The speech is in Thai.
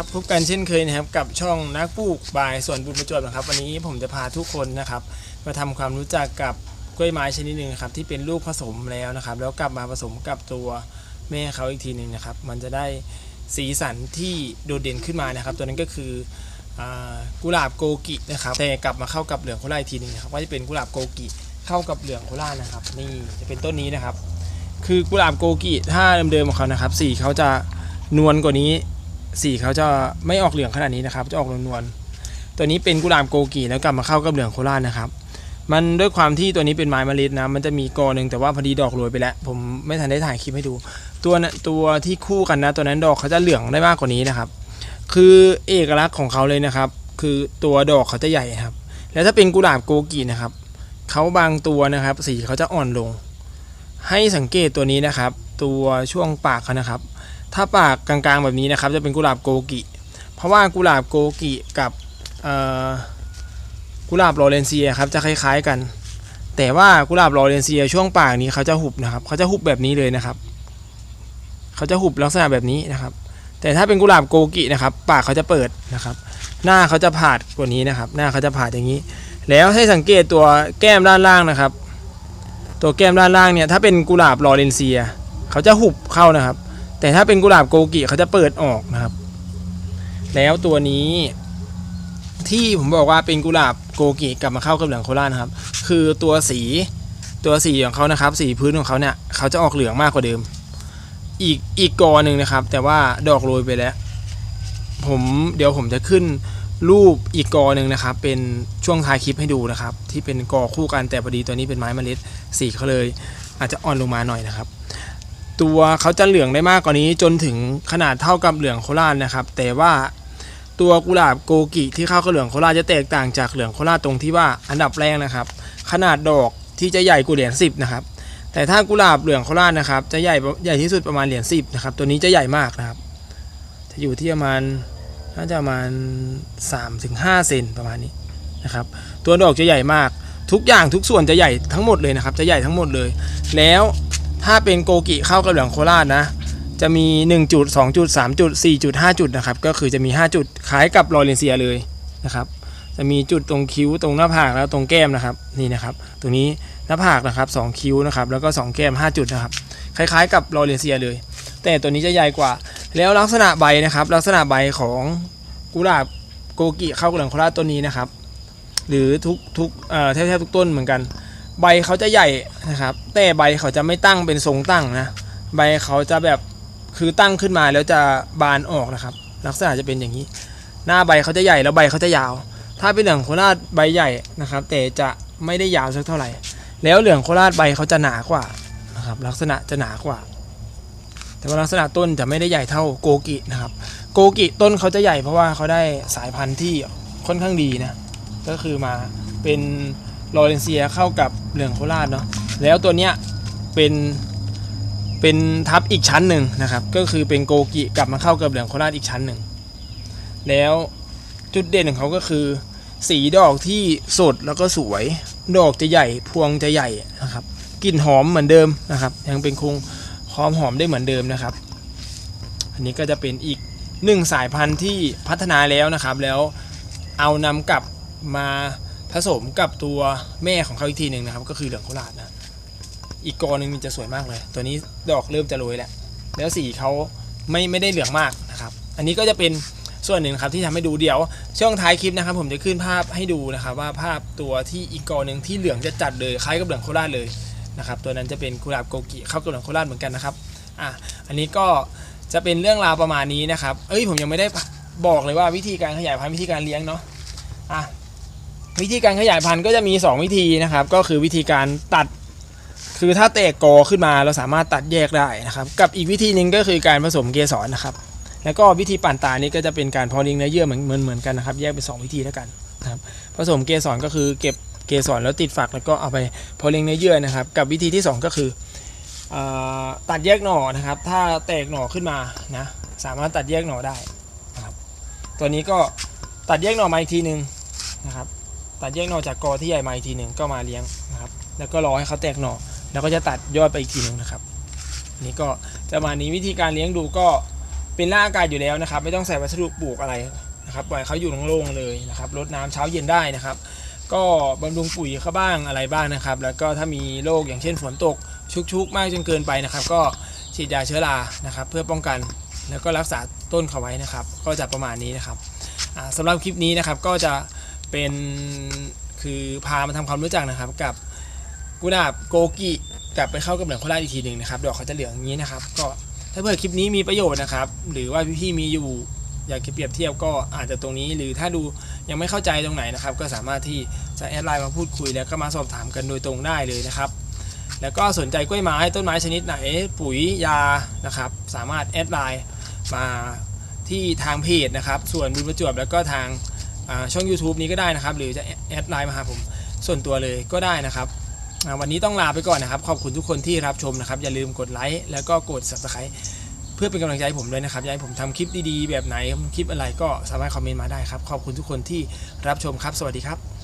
ครับพบกันเช่นเคยนะครับกับช่องนักปลูกบายสวนบุญประจวบนะครับ วันนี้ผมจะพาทุกคนนะครับ มาทำความรู้จักกับกล้วยไม้ชนิดหนึ่งครับที่เป็นลูกผสมแล้วนะครับ แล้วกลับมาผสมกับตัวแม่เขาอีกทีหนึ่งนะครับ มันจะได้สีสันที่โดดเด่นขึ้นมานะครับ ตัวนั้นก็คืออกุหลาบโกกินะครับแต่กลับมาเข้ากับเหลืองโคราอีกทีหนึ่งนะครับว่าจะเป็นกุหลาบโกกิเข้ากับเหลืองโครานะครับ นี่จะเป็นต้นนี้นะครับ คือกุหลาบโกกิถ้าเดิมๆของเขานะครับสีเขาจะนวลกว่านี้ สีเขาจะไม่ออกเหลืองขนาดนี้นะครับ จะออกนวลๆตัวนี้เป็นกุหลาบโกกิแล้วกลับมาเข้ากับเหลืองโคราชนะครับมันด้วยความที่ตัวนี้เป็นไม้เมล็ดนะ มันจะมีกอหนึ่งแต่ว่าพอดีดอกโรยไปแล้ว ผมไม่ทันได้ถ่ายคลิปให้ดู ตัวนะตัวที่คู่กันนะ ตัวนั้นดอกเขาจะเหลืองได้มากกว่านี้นะครับ คือเอกลักษณ์ของเขาเลยนะครับ คือตัวดอกเขาจะใหญ่ครับ แล้วถ้าเป็นกุหลาบโกกินะครับเขาบางตัวนะครับ สีเขาจะอ่อนลง ให้สังเกตตัวนี้นะครับ ตัวช่วงปากเขานะครับ ถ้าปากกลางๆแบบนี้นะครับจะเป็นกุหลาบโกกิ เพราะว่ากุหลาบโกกิกับกุหลาบลอเรนเซียครับจะคล้ายๆกัน แต่ว่ากุหลาบลอเรนเซียช่วงปากนี้เขาจะหุบนะครับเขาจะหุบแบบนี้เลยนะครับ เขาจะหุบลักษณะแบบนี้นะครับ แต่ถ้าเป็นกุหลาบโกกินะครับ ปากเขาจะเปิดนะครับ หน้าเขาจะผาดกว่านี้นะครับ หน้าเขาจะผาดอย่างนี้ แล้วให้สังเกตตัวแก้มด้านล่างนะครับ ตัวแก้มด้านล่างเนี่ยถ้าเป็นกุหลาบลอเรนเซีย เขาจะหุบเข้านะครับ แต่ถ้าเป็นกุหลาบโกกิเขาจะเปิดออกนะครับ แล้วตัวนี้ที่ผมบอกว่าเป็นกุหลาบโกกิกลับมาเข้ากับเหลืองโคราชนะครับ คือตัวสีตัวสีของเขานะครับ สีพื้นของเขาเนี่ยเขาจะออกเหลืองมากกว่าเดิม อีกอีกกอหนึ่งนะครับ แต่ว่าดอกโรยไปแล้ว ผมเดี๋ยวผมจะขึ้นรูปอีกกอหนึ่งนะครับ เป็นช่วงท้ายคลิปให้ดูนะครับ ที่เป็นกอคู่กันแต่พอดีตัวนี้เป็นไม้เมล็ดสีเขาเลย อาจจะอ่อนลงมาหน่อยนะครับ ตัวเขาจะเหลืองได้มากกว่านี้จนถึงขนาดเท่ากับเหลืองโคราชนะครับ แต่ว่าตัวกุหลาบโกกิที่เข้ากับเหลืองโคราชจะแตกต่างจากเหลืองโคราชตรงที่ว่าอันดับแรกนะครับ ขนาดดอกที่จะใหญ่กว่าเหรียญสิบนะครับแต่ถ้ากุหลาบเหลืองโคราชนะครับ จะใหญ่ใหญ่ที่สุดประมาณเหรียญสิบนะครับตัวนี้จะใหญ่มากนะครับ จะอยู่ที่ประมาณน่าจะประมาณ3-5ถึงเซนประมาณนี้นะครับ ตัวดอกจะใหญ่มากทุกอย่างทุกส่วนจะใหญ่ทั้งหมดเลยนะครับ จะใหญ่ทั้งหมดเลย แล้ว ถ้าเป็นโกกิเข้ากับเหลืองโคราชนะ จะมี 1 จุด 2 จุด 3 จุด 4 จุด 5 จุดนะครับ ก็คือจะมี 5 จุดคล้ายกับลอเรนเซียเลยนะครับ จะมีจุดตรงคิ้วตรงหน้าผากแล้วตรงแก้มนะครับ นี่นะครับ ตรงนี้หน้าผากนะครับสองคิ้วนะครับ แล้วก็ 2 แก้ม 5 จุดนะครับ คล้ายๆ กับลอเรนเซียเลย แต่ตัวนี้จะใหญ่กว่า แล้วลักษณะใบนะครับ ลักษณะใบของกุหลาบโกกิเข้ากับเหลืองโคราชต้นนี้นะครับ หรือทุกทุกแทบๆทุกต้นเหมือนกัน ใบเขาจะใหญ่นะครับ แต่ใบเขาจะไม่ตั้งเป็นทรงตั้งนะ ใบเขาจะแบบคือตั้งขึ้นมาแล้วจะบานออกนะครับ ลักษณะจะเป็นอย่างนี้ หน้าใบเขาจะใหญ่แล้วใบเขาจะยาว ถ้าเป็นเหลืองโคราชใบใหญ่นะครับ แต่จะไม่ได้ยาวสักเท่าไหร่ แล้วเหลืองโคราชใบเขาจะหนากว่านะครับ ลักษณะจะหนากว่า แต่ว่าลักษณะต้นจะไม่ได้ใหญ่เท่าโกกินะครับ โกกิต้นเขาจะใหญ่เพราะว่าเขาได้สายพันธุ์ที่ค่อนข้างดีนะ ก็คือมาเป็น ลอเรนเซียเข้ากับเหลืองโคราชเนาะแล้วตัวเนี้ยเป็นเป็นทับอีกชั้นหนึ่งนะครับ ก็คือเป็นโกกิกลับมาเข้ากับเหลืองโคราชอีกชั้นหนึ่งแล้วจุดเด่นของเขาก็คือ สีดอกที่สดแล้วก็สวย ดอกจะใหญ่พวงจะใหญ่นะครับกลิ่นหอมเหมือนเดิมนะครับ ยังเป็นคงความหอมได้เหมือนเดิมนะครับ อันนี้ก็จะเป็นอีกหนึ่งสายพันธุ์ที่พัฒนาแล้วนะครับ แล้วเอานำกลับมา ผสมกับตัวแม่ของเขาอีกทีหนึ่งนะครับ ก็คือเหลืองโคราชนะอีกกอหนึ่งมันจะสวยมากเลย ตัวนี้ดอกเริ่มจะโรยแล้วแล้วสีเขาไม่ไม่ได้เหลืองมากนะครับ อันนี้ก็จะเป็นส่วนหนึ่งครับที่ทำให้ดูเดี๋ยวช่วงท้ายคลิปนะครับ ผมจะขึ้นภาพให้ดูนะครับ ว่าภาพตัวที่อีกกอหนึ่งที่เหลืองจะจัดเลยคล้ายกับเหลืองโคราชเลยนะครับตัวนั้นจะเป็นกุหลาบโกกิเข้ากับเหลืองโคราชเหมือนกันนะครับอะอันนี้ก็จะเป็นเรื่องราวประมาณนี้นะครับ เอ้ยผมยังไม่ได้บอกเลยว่าวิธีการขยายพันธุ์วิธีการเลี้ยงเนาะอะ วิธีการขยายพันธุ์ก็จะมี 2 วิธีนะครับ ก็คือวิธีการตัด คือถ้าแตกกอขึ้นมาเราสามารถตัดแยกได้นะครับ กับอีกวิธีหนึ่งก็คือการผสมเกสรนะครับ แล้วก็วิธีปั่นตานี้ก็จะเป็นการพอลี้ยงเนื้อเยื่อเหมือนเหมือนเหมือนกันนะครับ แยกเป็นสองวิธีแล้วกันนะครับผสมเกสรก็คือเก็บเกสรแล้วติดฝักแล้วก็เอาไปพอลี้ยงเนื้อเยื่อนะครับ กับวิธีที่สองก็คืออตัดแยกหน่อนะครับ ถ้าแตกหน่อขึ้นมานะสามารถตัดแยกหน่อได้นะครับ ตัวนี้ก็ตัดแยกหน่อมาอีกทีหนึ่งนะครับ ตัดแยกหน่อจากกอที่ใหญ่มาอีกทีหนึ่งก็มาเลี้ยงนะครับ แล้วก็รอให้เขาแตกหน่อ แล้วก็จะตัดยอดไปอีกทีหนึ่งนะครับ นี่ก็จะมานี้วิธีการเลี้ยงดูก็เป็นหน้าอากาศอยู่แล้วนะครับ ไม่ต้องใส่วัสดุปลูกอะไรนะครับปล่อยเขาอยู่โล่งๆเลยนะครับรดน้ำเช้าเย็นได้นะครับ ก็บำรุงปุ๋ยเขาบ้างอะไรบ้างนะครับ แล้วก็ถ้ามีโรคอย่างเช่นฝนตกชุกๆ มากจนเกินไปนะครับ ก็ฉีดยาเชื้อรานะครับ เพื่อป้องกันแล้วก็รักษาต้นเขาไว้นะครับ ก็จะประมาณนี้นะครับอ่าสำหรับคลิปนี้นะครับก็จะ เป็นคือพามาทำความรู้จักนะครับ กับกุหลาบโกกิกลับไปเข้ากับเหลืองโคราชอีกทีหนึ่งนะครับดอกเขาจะเหลืองอย่างนี้นะครับ ก็ถ้าเผื่อคลิปนี้มีประโยชน์นะครับ หรือว่าพี่ๆมีอยู่อยากเปรียบเทียบก็อาจจะตรงนี้หรือถ้าดูยังไม่เข้าใจตรงไหนนะครับ ก็สามารถที่จะแอดไลน์มาพูดคุยแล้วก็มาสอบถามกันโดยตรงได้เลยนะครับ แล้วก็สนใจกล้วยไม้ต้นไม้ชนิดไหน ปุ๋ยยานะครับ สามารถแอดไลน์มาที่ทางเพจนะครับ ส่วนบุญประจวบแล้วก็ทาง ช่อง YouTube นี้ก็ได้นะครับ หรือจะแอดไลน์มาหาผมส่วนตัวเลยก็ได้นะครับ วันนี้ต้องลาไปก่อนนะครับ ขอบคุณทุกคนที่รับชมนะครับ อย่าลืมกดไลค์แล้วก็กด subscribe เพื่อเป็นกำลังใจให้ผมด้วยนะครับอยากให้ผมทำคลิปดีๆ แบบไหนคลิปอะไรก็สามารถคอมเมนต์มาได้ครับ ขอบคุณทุกคนที่รับชมครับ สวัสดีครับ